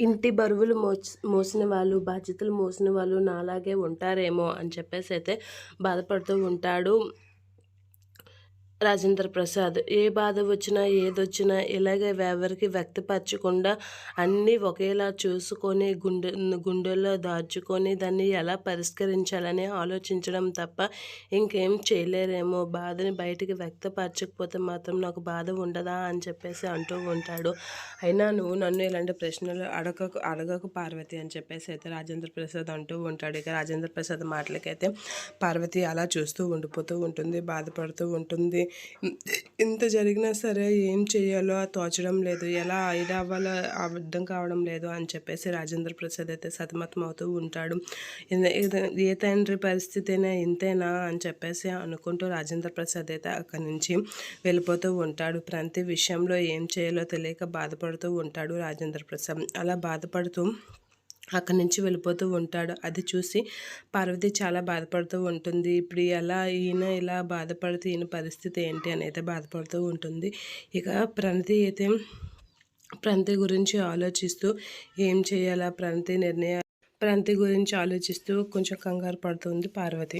ఇంటి బరువులు మోస్ మోసిన వాళ్ళు బాధ్యతలు మోసిన వాళ్ళు నాలాగే ఉంటారేమో అని చెప్పేసి అయితే బాధపడుతూ ఉంటాడు. రాజేంద్ర ప్రసాద్ ఏ బాధ వచ్చినా ఏదొచ్చినా ఇలాగే ఎవరికి వ్యక్తపరచకుండా అన్నీ ఒకేలా చూసుకొని గుండె గుండెల్లో దాచుకొని దాన్ని ఎలా పరిష్కరించాలని ఆలోచించడం తప్ప ఇంకేం చేయలేరేమో. బాధని బయటికి వ్యక్తపరచకపోతే మాత్రం నాకు బాధ ఉండదా అని చెప్పేసి అంటూ ఉంటాడు. అయినా నువ్వు నన్ను ఇలాంటి ప్రశ్నలు అడగకు అడగకు పార్వతి అని చెప్పేసి అయితే రాజేంద్ర ప్రసాద్ అంటూ ఉంటాడు. ఇక రాజేంద్ర ప్రసాద్ మాటలకైతే పార్వతి అలా చూస్తూ ఉండిపోతూ ఉంటుంది బాధపడుతూ ఉంటుంది. ఇంత జరిగినా సరే ఏం చేయాలో తోచడం లేదు. ఎలా ఐదు అవ్వాలో అర్థం కావడం లేదు అని చెప్పేసి రాజేంద్ర ప్రసాద్ అయితే సతమతం అవుతూ ఉంటాడు. ఏ తండ్రి పరిస్థితి అయినా ఇంతేనా అని చెప్పేసి అనుకుంటూ రాజేంద్ర ప్రసాద్ అయితే అక్కడి నుంచి వెళ్ళిపోతూ ఉంటాడు. ప్రతి విషయంలో ఏం చేయాలో తెలియక బాధపడుతూ ఉంటాడు రాజేంద్ర ప్రసాద్. అలా బాధపడుతూ అక్కడి నుంచి వెళ్ళిపోతూ ఉంటాడు. అది చూసి పార్వతి చాలా బాధపడుతూ ఉంటుంది. ఇప్పుడు ఎలా ఈయన ఇలా బాధపడుతూ ఈయన పరిస్థితి ఏంటి అని అయితే బాధపడుతూ ఉంటుంది. ఇక ప్రణతి అయితే ప్రణతి గురించి ఆలోచిస్తూ ఏం చేయాలా ప్రణతి నిర్ణయం ప్రణతి గురించి ఆలోచిస్తూ కొంచెం కంగారు పడుతుంది పార్వతి.